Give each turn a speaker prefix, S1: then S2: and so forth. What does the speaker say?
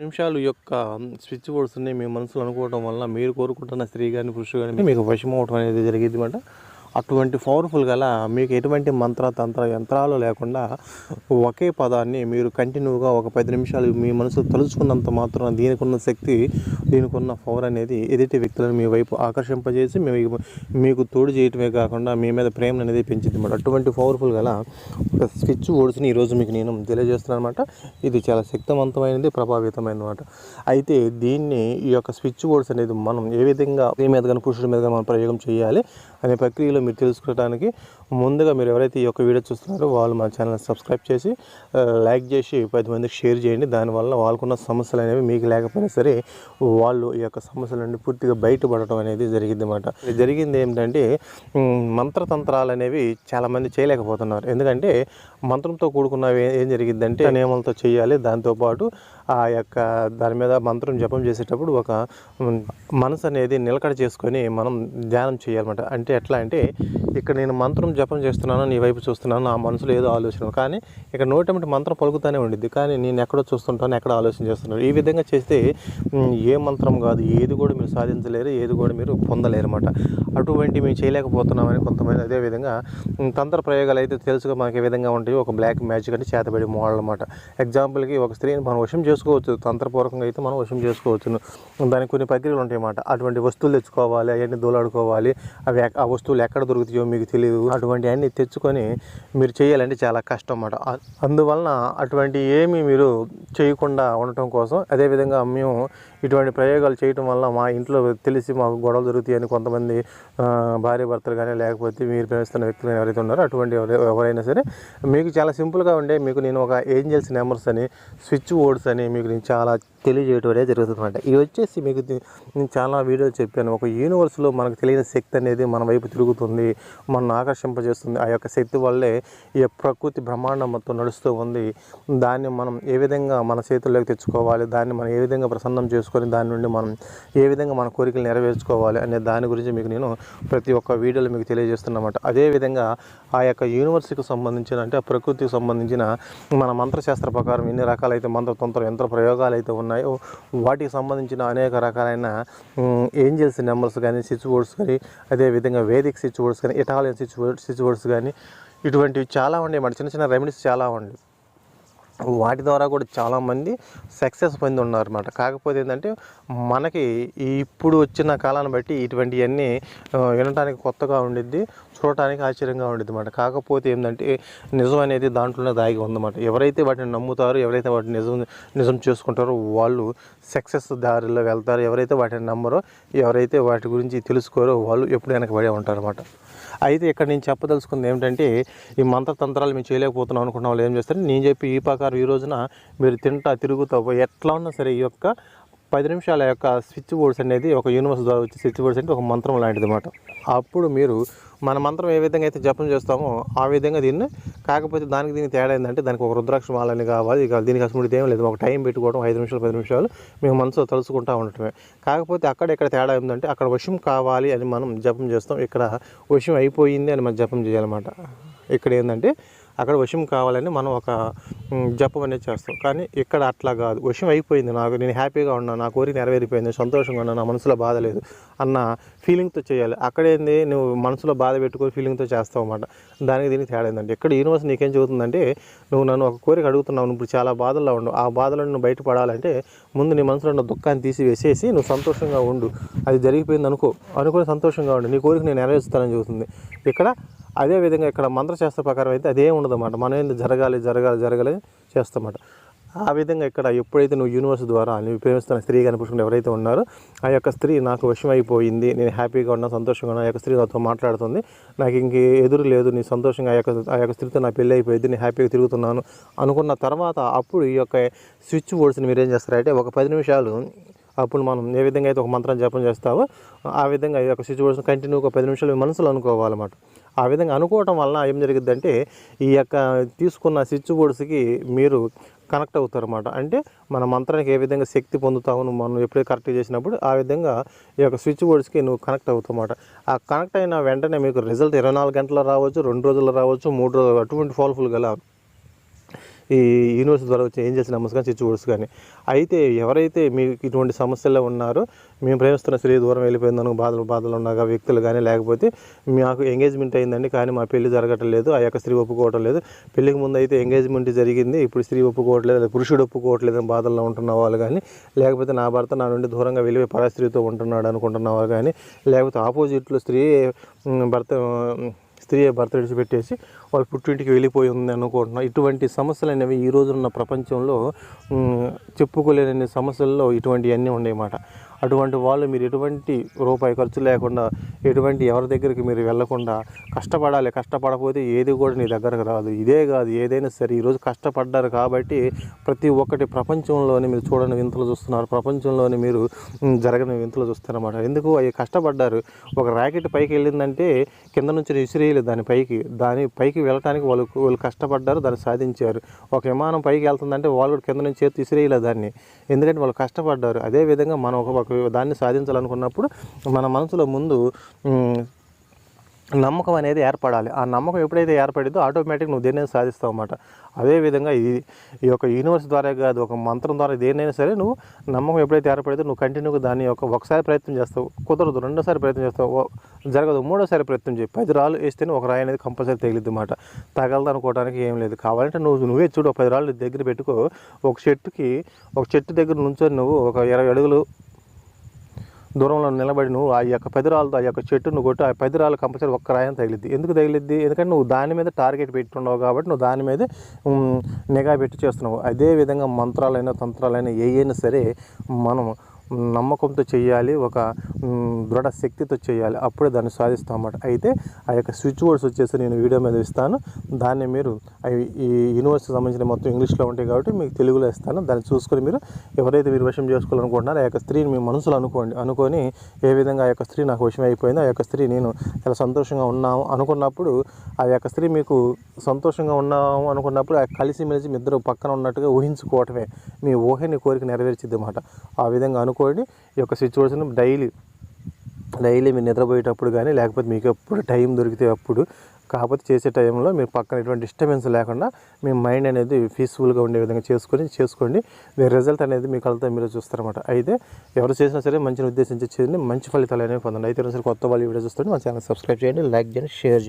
S1: నిమిషాలు యొక్క స్విచ్ బోర్డ్స్ని మీ మనసులో అనుకోవడం వల్ల మీరు కోరుకుంటున్న స్త్రీ కానీ పురుషుడు కానీ మీకు వశం అవటం అనేది జరిగింది అనమాట అటువంటి పవర్ఫుల్ గల మీకు ఎటువంటి మంత్ర తంత్ర యంత్రాలు లేకుండా ఒకే పదాన్ని మీరు కంటిన్యూగా ఒక పది నిమిషాలు మీ మనసు తలుచుకున్నంత మాత్రం దీనికి ఉన్న శక్తి దీనికి ఉన్న పవర్ అనేది ఎదుటి వ్యక్తులను మీ వైపు ఆకర్షింపజేసి మీకు మీకు తోడు చేయటమే కాకుండా మీ మీద ప్రేమ అనేది పెంచింది అనమాట అటువంటి పవర్ఫుల్ గల ఒక స్విచ్ బోర్డ్స్ని ఈరోజు మీకు నేను తెలియజేస్తున్నాను అనమాట ఇది చాలా శక్తివంతమైనది ప్రభావితమైనది అనమాట అయితే దీన్ని ఈ యొక్క స్విచ్ బోర్డ్స్ అనేది మనం ఏ విధంగా ఏ మీద కానీ పురుషుడి మీద కానీ మనం ప్రయోగం చేయాలి అనే ప్రక్రియలో మీరు తెలుసుకోవడానికి ముందుగా మీరు ఎవరైతే ఈ యొక్క వీడియో చూస్తున్నారో వాళ్ళు మా ఛానల్ సబ్స్క్రైబ్ చేసి లైక్ చేసి పది మందికి షేర్ చేయండి. దానివల్ల వాళ్ళకున్న సమస్యలు అనేవి మీకు లేకపోయినా సరే వాళ్ళు ఈ యొక్క సమస్యల నుండి పూర్తిగా బయటపడటం అనేది జరిగింది అనమాట జరిగింది ఏంటంటే మంత్రతంత్రాలు అనేవి చాలామంది చేయలేకపోతున్నారు. ఎందుకంటే మంత్రంతో కూడుకున్నవి ఏం జరిగిందంటే నియమాలతో చేయాలి దాంతోపాటు ఆ యొక్క దాని మీద మంత్రం జపం చేసేటప్పుడు ఒక మనసు అనేది నిలకడ చేసుకొని మనం ధ్యానం చేయాలన్నమాట. అంటే ఎట్లా అంటే ఇక్కడ నేను మంత్రం జపం చేస్తున్నాను నీ వైపు చూస్తున్నాను నా మనసులో ఏదో ఆలోచన కానీ ఇక్కడ నోటమిటి మంత్రం పలుకుతానే ఉండిద్ది. కానీ నేను ఎక్కడో చూస్తుంటాను ఎక్కడ ఆలోచన చేస్తున్నాను ఈ విధంగా చేస్తే ఏ మంత్రం కాదు ఏది కూడా మీరు సాధించలేరు ఏది కూడా మీరు పొందలేరు అనమాట అటువంటి మేము చేయలేకపోతున్నామని కొంతమంది అదేవిధంగా తంత్ర ప్రయోగాలు అయితే తెలుసుగా మనకి ఏ విధంగా ఉంటాయి ఒక బ్లాక్ మ్యాజిక్ అంటే చేతబడి మోడల్ అనమాట ఎగ్జాంపుల్కి ఒక స్త్రీని మనం వశం చేసుకోవచ్చు. తంత్రపూర్వకంగా అయితే మనం వశం చేసుకోవచ్చు దానికి కొన్ని ప్రక్రియలు ఉంటాయి అన్నమాట. అటువంటి వస్తువులు తెచ్చుకోవాలి అవన్నీ దూలాడుకోవాలి. అవి ఆ వస్తువులు ఎక్కడ దొరుకుతాయో మీకు తెలియదు అటువంటి అన్ని తెచ్చుకొని మీరు చేయాలంటే చాలా కష్టం అన్నమాట. అందువలన అటువంటి ఏమీ మీరు చేయకుండా ఉండటం కోసం అదేవిధంగా మేము ఇటువంటి ప్రయోగాలు చేయటం వల్ల మా ఇంట్లో తెలిసి మాకు గొడవలు జరుగుతాయని కొంతమంది భార్య భర్తలు కానీ లేకపోతే మీరు ప్రేమిస్తున్న వ్యక్తులు ఎవరైతే ఉన్నారో అటువంటి ఎవరైనా సరే మీకు చాలా సింపుల్గా ఉండే మీకు నేను ఒక ఏంజల్స్ నెంబర్స్ అని స్విచ్ బోర్డ్స్ అని మీకు నేను చాలా తెలియజేయడం అనేది జరుగుతుంది అనమాట ఇది వచ్చేసి మీకు నేను చాలా వీడియోలు చెప్పాను. ఒక యూనివర్స్లో మనకు తెలియని శక్తి అనేది మన వైపు తిరుగుతుంది మనల్ని ఆకర్షింపజేస్తుంది. ఆ యొక్క శక్తి వల్లే ఈ ప్రకృతి బ్రహ్మాండం మొత్తం నడుస్తూ ఉంది. దాన్ని మనం ఏ విధంగా మన చేతుల్లోకి తెచ్చుకోవాలి దాన్ని మనం ఏ విధంగా ప్రసన్నం చేసుకొని దాని నుండి మనం ఏ విధంగా మన కోరికలు నెరవేర్చుకోవాలి అనే దాని గురించి మీకు నేను ప్రతి ఒక్క వీడియోలో మీకు తెలియజేస్తున్నమాట. అదేవిధంగా ఆ యొక్క యూనివర్సిటీకి సంబంధించిన అంటే ఆ ప్రకృతికి సంబంధించిన మన మంత్రశాస్త్ర ప్రకారం ఎన్ని రకాలైతే మంత్రతంత్రం యంత్ర ప్రయోగాలు అయితే ఉన్నాయో వాటికి సంబంధించిన అనేక రకాలైన ఏంజల్స్ నెంబర్స్ కానీ స్విచ్ బోర్డ్స్ కానీ అదేవిధంగా వేదిక్ స్విచ్ బోర్డ్స్ కానీ Italian switch board switch boards కానీ ఇటువంటివి చాలా ఉన్నాయి. మన చిన్న చిన్న రెమెడీస్ చాలా ఉన్నాయి. వాటి ద్వారా కూడా చాలామంది సక్సెస్ పొంది ఉన్నారన్నమాట కాకపోతే ఏంటంటే మనకి ఇప్పుడు వచ్చిన కాలాన్ని బట్టి ఇటువంటివన్నీ వినడానికి కొత్తగా ఉండిద్ది చూడటానికి ఆశ్చర్యంగా ఉండిద్ది అన్నమాట కాకపోతే ఏంటంటే నిజం అనేది దాంట్లోనే దాగి ఉందన్నమాట. ఎవరైతే వాటిని నమ్ముతారో ఎవరైతే వాటిని నిజం నిజం చేసుకుంటారో వాళ్ళు సక్సెస్ దారిలో వెళ్తారు. ఎవరైతే వాటిని నమ్మరో ఎవరైతే వాటి గురించి తెలుసుకోరో వాళ్ళు ఎప్పుడు వెనకబడే ఉంటారన్నమాట. అయితే ఇక్కడ నేను చెప్పదలుచుకుంది ఏమిటంటే ఈ మంత్రతంత్రాలు మేము చేయలేకపోతున్నాం అనుకున్న వాళ్ళు ఏం చేస్తారు? నేను చెప్పి ఈ ప్రకారం ఈ రోజున మీరు తింటా తిరుగుతా ఎట్లా ఉన్నా సరే ఈ యొక్క పది నిమిషాల యొక్క స్విచ్ బోర్డ్స్ అనేది ఒక యూనివర్స్ ద్వారా వచ్చే స్విచ్ బోర్డ్స్ అంటే ఒక మంత్రం లాంటిది అనమాట అప్పుడు మీరు మన మంత్రం ఏ విధంగా అయితే జపం చేస్తామో ఆ విధంగా దీన్ని కాకపోతే దానికి దీనికి తేడా ఏంటంటే దానికి ఒక రుద్రాక్ష మాలని కావాలి. ఇక దీనికి అసలు ఏం లేదు. ఒక టైం పెట్టుకోవడం ఐదు నిమిషాలు పది నిమిషాలు మేము మనసులో తలుసుకుంటూ ఉండటమే. కాకపోతే అక్కడ ఇక్కడ తేడా ఏంటంటే అక్కడ వశం కావాలి అని మనం జపం చేస్తాం. ఇక్కడ వశం అయిపోయింది అని మనం జపం చేయాలన్నమాట. ఇక్కడ ఏంటంటే అక్కడ వశం కావాలని మనం ఒక జపం అనేది చేస్తాం. కానీ ఇక్కడ అట్లా కాదు. వశం అయిపోయింది నాకు. నేను హ్యాపీగా ఉన్నాను నా కోరిక నెరవేరిపోయింది. సంతోషంగా ఉన్నా. నా మనసులో బాధ లేదు అన్న ఫీలింగ్తో చేయాలి. అక్కడేంది? నువ్వు మనసులో బాధ పెట్టుకొని ఫీలింగ్తో చేస్తావు అన్నమాట. దానికి దీనికి తేడా ఏంటంటే ఇక్కడ యూనివర్స్ నీకేం చదువుతుందంటే నువ్వు నన్ను ఒక కోరిక అడుగుతున్నావు. నువ్వు ఇప్పుడు చాలా బాధల్లో ఉండు. ఆ బాధలో నువ్వు బయటపడాలంటే ముందు నీ మనసులో ఉన్న దుఃఖాన్ని తీసివేసేసి నువ్వు సంతోషంగా ఉండు. అది జరిగిపోయింది అనుకో అనుకుని సంతోషంగా ఉండు. నీ కోరిక నేను నెరవేరుస్తానని చెబుతుంది. ఇక్కడ అదే విధంగా ఇక్కడ మంత్రశాస్త్ర ప్రకారం అయితే అదే ఉండదు అన్నమాట మనం ఏంది జరగాలి జరగాలి జరగాలి చేస్తామన్నమాట ఆ విధంగా ఇక్కడ ఎప్పుడైతే నువ్వు యూనివర్స్ ద్వారా నువ్వు ప్రేమిస్తున్న స్త్రీ కనిపించుకుని ఎవరైతే ఉన్నారో ఆ యొక్క స్త్రీ నాకు విషమైపోయింది నేను హ్యాపీగా ఉన్నా సంతోషంగా ఉన్నా ఆ యొక్క స్త్రీ నాతో మాట్లాడుతుంది నాకు ఇంక ఎదురు లేదు నీ సంతోషంగా ఆ యొక్క ఆ యొక్క స్త్రీతో నా పెళ్ళి అయిపోయింది నేను హ్యాపీగా తిరుగుతున్నాను అనుకున్న తర్వాత అప్పుడు ఈ యొక్క స్విచ్ బోర్డ్స్ని మీరు ఏం చేస్తారంటే ఒక పది నిమిషాలు అప్పుడు మనం ఏ విధంగా అయితే ఒక మంత్రం జపం చేస్తావో ఆ విధంగా ఈ యొక్క స్విచ్ బోర్డ్స్ కంటిన్యూ ఒక పది నిమిషాలు మనసులో అనుకోవాలన్నమాట. ఆ విధంగా అనుకోవటం వలన ఏం జరిగిద్దంటే ఈ యొక్క తీసుకున్న స్విచ్ బోర్డ్స్కి మీరు కనెక్ట్ అవుతారన్నమాట. అంటే మన మంత్రానికి ఏ విధంగా శక్తి పొందుతావు మనం ఎప్పుడైతే కరెక్ట్ చేసినప్పుడు ఆ విధంగా ఈ యొక్క స్విచ్ బోర్డ్స్కి నువ్వు కనెక్ట్ అవుతావు ఆ కనెక్ట్ అయిన వెంటనే మీకు రిజల్ట్ ఇరవై నాలుగు గంటల్లో రావచ్చు రెండు రోజుల్లో రావచ్చు మూడు రోజులు అటువంటి ఫాల్ఫుల్ గల ఈ యూనివర్స్ ద్వారా వచ్చే ఏంజల్స్ నమ్మర్స్ కానీ స్విచ్ కానీ. అయితే ఎవరైతే మీకు ఇటువంటి సమస్యల్లో ఉన్నారో మేము ప్రేమిస్తున్న స్త్రీ దూరం వెళ్ళిపోయిందను బాధలు బాధలు ఉన్నాగా వ్యక్తులు కానీ లేకపోతే మాకు ఎంగేజ్మెంట్ అయిందండి కానీ మా పెళ్ళి జరగటం లేదు ఆ యొక్క స్త్రీ ఒప్పుకోవటం లేదు. పెళ్ళికి ముందు అయితే ఎంగేజ్మెంట్ జరిగింది ఇప్పుడు స్త్రీ ఒప్పుకోవట్లేదు పురుషుడు ఒప్పుకోవట్లేదు అని బాధల్లో ఉంటున్న వాళ్ళు కానీ లేకపోతే నా భర్త నా నుండి దూరంగా వెళ్ళిపోయి పరా స్త్రీతో ఉంటున్నాడు అనుకుంటున్న వాళ్ళు కానీ లేకపోతే ఆపోజిట్లో స్త్రీ భర్త స్త్రీ భర్త విడిచిపెట్టేసి వాళ్ళు పుట్టింటికి వెళ్ళిపోయి ఉంది అనుకుంటున్నాం. ఇటువంటి సమస్యలు అనేవి ఈ రోజున్న ప్రపంచంలో చెప్పుకోలేని సమస్యల్లో ఇటువంటివన్నీ ఉన్నాయన్నమాట అటువంటి వాళ్ళు మీరు ఎటువంటి రూపాయి ఖర్చు లేకుండా ఎటువంటి ఎవరి దగ్గరికి మీరు వెళ్ళకుండా కష్టపడాలి కష్టపడకపోతే ఏది కూడా నీ దగ్గరకు రాదు. ఇదే కాదు ఏదైనా సరే ఈరోజు కష్టపడ్డారు కాబట్టి ప్రతి ఒక్కటి ప్రపంచంలోని మీరు చూడని వింతలు చూస్తున్నారు. ప్రపంచంలోని మీరు జరగని వింతలు చూస్తారన్నమాట ఎందుకు? అవి కష్టపడ్డారు. ఒక ర్యాకెట్ పైకి వెళ్ళిందంటే కింద నుంచి విసిరేయలేదు దాని పైకి. దాని పైకి వెళ్ళటానికి వాళ్ళు వాళ్ళు కష్టపడ్డారు దాన్ని సాధించారు. ఒక విమానం పైకి వెళ్తుందంటే వాళ్ళు కూడా కింద నుంచి చేతి విసిరేయలేదు దాన్ని. ఎందుకంటే వాళ్ళు కష్టపడ్డారు. అదే విధంగా మనం ఒక ఒక దాన్ని సాధించాలనుకున్నప్పుడు మన మనసులో ముందు నమ్మకం అనేది ఏర్పడాలి. ఆ నమ్మకం ఎప్పుడైతే ఏర్పడిందో ఆటోమేటిక్ నువ్వు దేన్నైనా సాధిస్తావు అన్నమాట. అదేవిధంగా ఈ ఈ యొక్క యూనివర్స్ ద్వారా కాదు ఒక మంత్రం ద్వారా దేన్నైనా సరే నువ్వు నమ్మకం ఎప్పుడైతే ఏర్పడితే నువ్వు కంటిన్యూగా దాని యొక్క ఒకసారి ప్రయత్నం చేస్తావు. కుదరదు రెండోసారి ప్రయత్నం చేస్తావు. జరగదు మూడోసారి ప్రయత్నం చేయి. పది రాళ్ళు వేస్తేనే ఒక రాయి అనేది కంపల్సరీ తగిలిద్ది అన్నమాట. తగలదు అనుకోవడానికి ఏం లేదు. కావాలంటే నువ్వు నువ్వే చూడు ఒక పది రాళ్ళు దగ్గర పెట్టుకో. ఒక చెట్టుకి ఒక చెట్టు దగ్గర నుంచొని నువ్వు ఒక ఇరవై అడుగులు దూరంలో నిలబడి నువ్వు ఆ యొక్క పెదరాలతో ఆ యొక్క చెట్టును కొట్టి ఆ పెదరాలు కంపల్సరీ ఒక్క రాయం తగిలిద్ది. ఎందుకు తగిలిద్ది? ఎందుకంటే నువ్వు దాని మీద టార్గెట్ పెట్టున్నావు కాబట్టి నువ్వు దాని మీద నిఘా పెట్టి చేస్తున్నావు. అదే విధంగా మంత్రాలైనా తంత్రాలైనా ఏ అయినా సరే మనం నమ్మకంతో చేయాలి ఒక దృఢ శక్తితో చేయాలి. అప్పుడే దాన్ని సాధిస్తాం అన్నమాట. అయితే ఆ యొక్క స్విచ్ బోర్డ్స్ వచ్చేసి నేను వీడియో మీద ఇస్తాను. దాన్ని మీరు అవి ఈ యూనివర్సిటీకి సంబంధించిన మొత్తం ఇంగ్లీష్లో ఉంటాయి కాబట్టి మీకు తెలుగులో ఇస్తాను. దాన్ని చూసుకొని మీరు ఎవరైతే మీరు విషయం చేసుకోవాలనుకుంటున్నారో ఆ యొక్క స్త్రీని మీ మనసులో అనుకోండి. అనుకొని ఏ విధంగా ఆ యొక్క స్త్రీ నాకు విషయం అయిపోయిందో ఆ యొక్క స్త్రీ నేను చాలా సంతోషంగా ఉన్నాము అనుకున్నప్పుడు ఆ యొక్క స్త్రీ మీకు సంతోషంగా ఉన్నాము అనుకున్నప్పుడు ఆ కలిసిమెలిసి మీ ఇద్దరు పక్కన ఉన్నట్టుగా ఊహించుకోవటమే. మీ ఊహని కోరిక నెరవేర్చిద్ది అన్నమాట. ఆ విధంగా అనుకోండి ఈ యొక్క సిచ్యువేషన్ డైలీ డైలీ మీరు నిద్రపోయేటప్పుడు కానీ లేకపోతే మీకు ఎప్పుడు టైం దొరికితే అప్పుడు కాకపోతే చేసే టైంలో మీరు పక్కన ఎటువంటి డిస్టర్బెన్స్ లేకుండా మీ మైండ్ అనేది పీస్ఫుల్గా ఉండే విధంగా చేసుకొని చేసుకోండి. మీ రిజల్ట్ అనేది మీ కళ్ళతో మీరు చూస్తారన్నమాట. అయితే ఎవరు చేసినా సరే మంచిని ఉద్దేశించి చేయండి మంచి ఫలితాలు అనేవి పొందండి. అయితే సరే కొత్త వాళ్ళు వీడియో చూస్తుంటే మన ఛానల్ సబ్స్క్రైబ్ చేయండి లైక్ చేయండి షేర్ చేయండి.